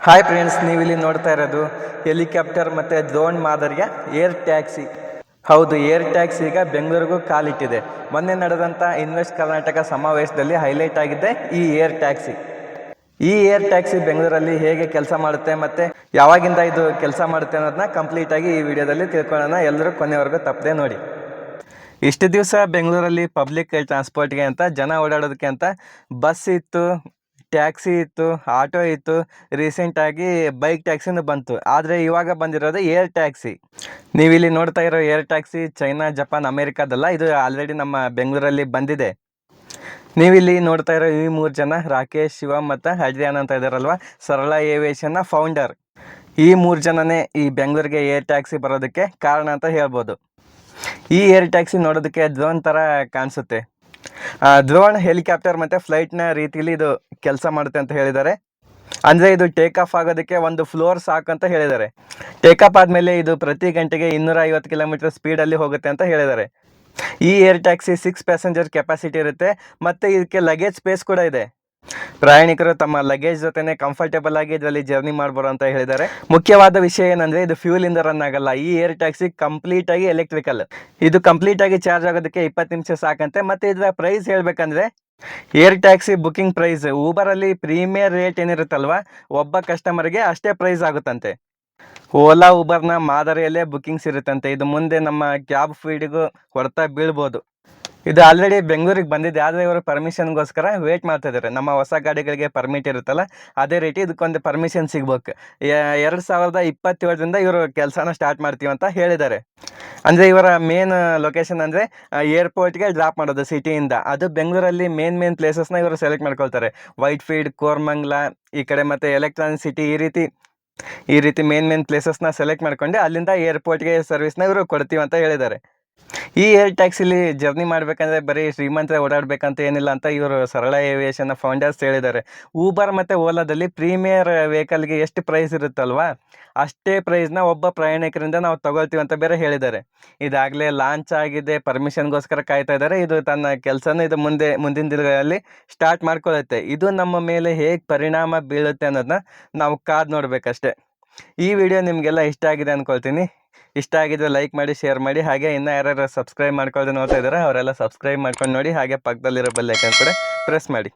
Hi friends ನೀವು ಇಲ್ಲಿ ನೋಡ್ತಾ ಇರೋದು ಹೆಲಿಕಾಪ್ಟರ್ ಮತ್ತು ಡ್ರೋನ್ ಮಾದರಿಯ ಏರ್ ಟ್ಯಾಕ್ಸಿ ಹೌದು ಏರ್ ಟ್ಯಾಕ್ಸಿ ಈಗ ಬೆಂಗಳೂರಿಗೂ ಕಾಲಿಟ್ಟಿದೆ. ಮೊನ್ನೆ ನಡೆದಂಥ ಇನ್ವೆಸ್ಟ್ ಕರ್ನಾಟಕ ಸಮಾವೇಶದಲ್ಲಿ ಹೈಲೈಟ್ ಆಗಿದೆ ಈ ಏರ್ ಟ್ಯಾಕ್ಸಿ ಈ ಏರ್ ಟ್ಯಾಕ್ಸಿ ಬೆಂಗಳೂರಲ್ಲಿ ಹೇಗೆ ಕೆಲಸ ಮಾಡುತ್ತೆ ಮತ್ತು ಯಾವಾಗಿಂದ ಇದು ಕೆಲಸ ಮಾಡುತ್ತೆ ಅನ್ನೋದನ್ನ ಕಂಪ್ಲೀಟಾಗಿ ಈ ವಿಡಿಯೋದಲ್ಲಿ ತಿಳ್ಕೊಳ್ಳೋಣ. ಎಲ್ಲರೂ ಕೊನೆವರೆಗೂ ತಪ್ಪದೆ ನೋಡಿ. ಇಷ್ಟು ದಿವಸ ಬೆಂಗಳೂರಲ್ಲಿ ಪಬ್ಲಿಕ್ ಟ್ರಾನ್ಸ್ಪೋರ್ಟ್ಗೆ ಅಂತ, ಜನ ಓಡಾಡೋದಕ್ಕೆ ಅಂತ ಬಸ್ ಇತ್ತು ಟ್ಯಾಕ್ಸಿ ಇತ್ತು, ಆಟೋ ಇತ್ತು ರೀಸೆಂಟಾಗಿ ಬೈಕ್ ಟ್ಯಾಕ್ಸಿನೂ ಬಂತು. ಆದರೆ ಇವಾಗ ಬಂದಿರೋದು ಏರ್ ಟ್ಯಾಕ್ಸಿ. ನೀವಿಲ್ಲಿ ನೋಡ್ತಾ ಇರೋ ಏರ್ ಟ್ಯಾಕ್ಸಿ ಚೈನಾ, ಜಪಾನ್, ಅಮೇರಿಕಾದಲ್ಲ, ಇದು ಆಲ್ರೆಡಿ ನಮ್ಮ ಬೆಂಗಳೂರಲ್ಲಿ ಬಂದಿದೆ. ನೀವಿಲ್ಲಿ ನೋಡ್ತಾ ಇರೋ ಈ ಮೂರು ಜನ, ರಾಕೇಶ್, ಶಿವಮ್ ಮತ್ತು ಹರಿಯಾನ್ ಅಂತ ಇದ್ದಾರಲ್ವ ಸರಳ ಏವಿಯೇಷನ್ನ ಫೌಂಡರ್. ಈ ಮೂರು ಜನನೇ ಈ ಬೆಂಗಳೂರಿಗೆ ಏರ್ ಟ್ಯಾಕ್ಸಿ ಬರೋದಕ್ಕೆ ಕಾರಣ ಅಂತ ಹೇಳ್ಬೋದು. ಈ ಏರ್ ಟ್ಯಾಕ್ಸಿ ನೋಡೋದಕ್ಕೆ ಅದೊಂಥರ ಥರ ಕಾಣಿಸುತ್ತೆ. ಡ್ರೋನ್ ಹೆಲಿಕಾಪ್ಟರ್ ಮತ್ತು ಫ್ಲೈಟ್ನ ರೀತಿಯಲ್ಲಿ ಇದು ಕೆಲಸ ಮಾಡುತ್ತೆ ಅಂತ ಹೇಳಿದ್ದಾರೆ. ಅಂದರೆ ಇದು ಟೇಕ್ ಆಫ್ ಆಗೋದಕ್ಕೆ ಒಂದು ಫ್ಲೋರ್ ಸಾಕು ಅಂತ ಹೇಳಿದ್ದಾರೆ. ಟೇಕ್ ಆಫ್ ಆದಮೇಲೆ ಇದು ಪ್ರತಿ ಗಂಟೆಗೆ ಇನ್ನೂರ ಐವತ್ತು ಕಿಲೋಮೀಟರ್ ಸ್ಪೀಡಲ್ಲಿ ಹೋಗುತ್ತೆ ಅಂತ ಹೇಳಿದ್ದಾರೆ. ಈ air taxi six passenger capacity ಇರುತ್ತೆ, ಮತ್ತು ಇದಕ್ಕೆ ಲಗೇಜ್ ಸ್ಪೇಸ್ ಕೂಡ ಇದೆ. ಪ್ರಯಾಣಿಕರು ತಮ್ಮ ಲಗೇಜ್ ಜೊತೆನೆ ಕಂಫರ್ಟೇಬಲ್ ಆಗಿ ಇದರಲ್ಲಿ ಜರ್ನಿ ಮಾಡ್ಬೋದು ಅಂತ ಹೇಳಿದ್ದಾರೆ. ಮುಖ್ಯವಾದ ವಿಷಯ ಏನಂದ್ರೆ, ಇದು ಫ್ಯೂಲ್ ಇಂದ ರನ್ ಆಗಲ್ಲ. ಈ ಏರ್ ಟ್ಯಾಕ್ಸಿ ಕಂಪ್ಲೀಟ್ ಆಗಿ ಎಲೆಕ್ಟ್ರಿಕಲ್ ಇದು ಕಂಪ್ಲೀಟ್ ಆಗಿ ಚಾರ್ಜ್ ಆಗೋದಕ್ಕೆ ಇಪ್ಪತ್ತು ನಿಮಿಷ ಸಾಕಂತೆ. ಮತ್ತೆ ಇದರ ಪ್ರೈಸ್ ಹೇಳ್ಬೇಕಂದ್ರೆ air taxi booking price Uber ಅಲ್ಲಿ ಪ್ರೀಮಿಯರ್ ರೇಟ್ ಏನಿರುತ್ತಲ್ವಾ, ಒಬ್ಬ ಕಸ್ಟಮರ್ಗೆ ಅಷ್ಟೇ ಪ್ರೈಸ್ ಆಗುತ್ತಂತೆ. ಓಲಾ ಊಬರ್ನ ಮಾದರಿಯಲ್ಲೇ ಬುಕಿಂಗ್ಸ್ ಇರುತ್ತಂತೆ. ಇದು ಮುಂದೆ ನಮ್ಮ ಕ್ಯಾಬ್ ಫೀಡ್ಗೂ ಹೊಡೆತ ಬೀಳ್ಬೋದು. ಇದು ಆಲ್ರೆಡಿ ಬೆಂಗಳೂರಿಗೆ ಬಂದಿದೆ, ಆದರೆ ಇವರು ಪರ್ಮಿಷನ್ಗೋಸ್ಕರ ವೇಟ್ ಮಾಡ್ತಾ ಇದ್ದಾರೆ ನಮ್ಮ ಹೊಸ ಗಾಡಿಗಳಿಗೆ ಪರ್ಮಿಟ್ ಇರುತ್ತಲ್ಲ, ಅದೇ ರೀತಿ ಇದಕ್ಕೊಂದು ಪರ್ಮಿಷನ್ ಸಿಗ್ಬೇಕು. ಎರಡು ಸಾವಿರದ ಇಪ್ಪತ್ತೇಳರಿಂದ ಇವರು ಕೆಲಸನ ಸ್ಟಾರ್ಟ್ ಮಾಡ್ತೀವಿ ಅಂತ ಹೇಳಿದ್ದಾರೆ. ಅಂದರೆ ಇವರ ಮೇನ್ ಲೊಕೇಶನ್ ಅಂದರೆ ಏರ್ಪೋರ್ಟ್ಗೆ ಡ್ರಾಪ್ ಮಾಡೋದು ಸಿಟಿಯಿಂದ ಅದು ಬೆಂಗಳೂರಲ್ಲಿ ಮೇನ್ ಮೇನ್ ಪ್ಲೇಸಸ್ನ ಇವರು ಸೆಲೆಕ್ಟ್ ಮಾಡ್ಕೊಳ್ತಾರೆ. ವೈಟ್ ಫೀಲ್ಡ್ ಕೋರ್ಮಂಗ್ಲ ಈ ಕಡೆ ಮತ್ತು ಎಲೆಕ್ಟ್ರಾನಿಕ್ ಸಿಟಿ ಈ ರೀತಿ ಈ ರೀತಿ ಮೇನ್ ಮೇನ್ ಪ್ಲೇಸಸ್ನ ಸೆಲೆಕ್ಟ್ ಮಾಡ್ಕೊಂಡು ಅಲ್ಲಿಂದ ಏರ್ಪೋರ್ಟ್ಗೆ ಸರ್ವಿಸ್ನ ಇವರು ಕೊಡ್ತೀವಿ ಅಂತ ಹೇಳಿದ್ದಾರೆ. ಈ ಏರ್ ಟ್ಯಾಕ್ಸಿಲಿ ಜರ್ನಿ ಮಾಡಬೇಕಂದ್ರೆ ಬರೀ ಶ್ರೀಮಂತ ಓಡಾಡಬೇಕಂತ ಏನಿಲ್ಲ ಅಂತ ಇವರು ಸರಳ ಏವಿಯೇಷನ್ ಫೌಂಡರ್ಸ್ ಹೇಳಿದ್ದಾರೆ. ಊಬರ್ ಮತ್ತು ಓಲಾದಲ್ಲಿ ಪ್ರೀಮಿಯರ್ ವೆಹಿಕಲ್ಗೆ ಎಷ್ಟು ಪ್ರೈಸ್ ಇರುತ್ತಲ್ವಾ? ಅಷ್ಟೇ ಪ್ರೈಸ್ನ ಒಬ್ಬ ಪ್ರಯಾಣಿಕರಿಂದ ನಾವು ತಗೊಳ್ತೀವಿ ಅಂತ ಬೇರೆ ಹೇಳಿದ್ದಾರೆ. ಇದಾಗಲೇ ಲಾಂಚ್ ಆಗಿದೆ ಪರ್ಮಿಷನ್ಗೋಸ್ಕರ ಕಾಯ್ತಾ ಇದ್ದಾರೆ. ಇದು ತನ್ನ ಕೆಲಸನ ಇದು ಮುಂದೆ, ಮುಂದಿನ ದಿನಗಳಲ್ಲಿ ಸ್ಟಾರ್ಟ್ ಮಾಡ್ಕೊಳ್ಳುತ್ತೆ ಇದು ನಮ್ಮ ಮೇಲೆ ಹೇಗೆ ಪರಿಣಾಮ ಬೀಳುತ್ತೆ ಅನ್ನೋದನ್ನ ನಾವು ಕಾದು ನೋಡಬೇಕಷ್ಟೆ. ಈ ವಿಡಿಯೋ ನಿಮಗೆಲ್ಲ ಇಷ್ಟ ಆಗಿದೆ ಅಂದ್ಕೊಳ್ತೀನಿ ಇಷ್ಟ ಆಗಿದ್ರೆ ಲೈಕ್ ಮಾಡಿ ಶೇರ್ ಮಾಡಿ, ಹಾಗೆ ಇನ್ನೂ ಯಾರ್ಯಾರು ಸಬ್ಸ್ಕ್ರೈಬ್ ಮಾಡ್ಕೊಳ್ಳೋದು ನೋಡ್ತಾ ಇದ್ದಾರೆ, ಅವರೆಲ್ಲ ಸಬ್ಸ್ಕ್ರೈಬ್ ಮಾಡ್ಕೊಂಡು ನೋಡಿ, ಹಾಗೆ ಪಕ್ಕದಲ್ಲಿರೋ ಬೆಲ್ಲೈಕನ್ ಕೂಡ ಪ್ರೆಸ್ ಮಾಡಿ.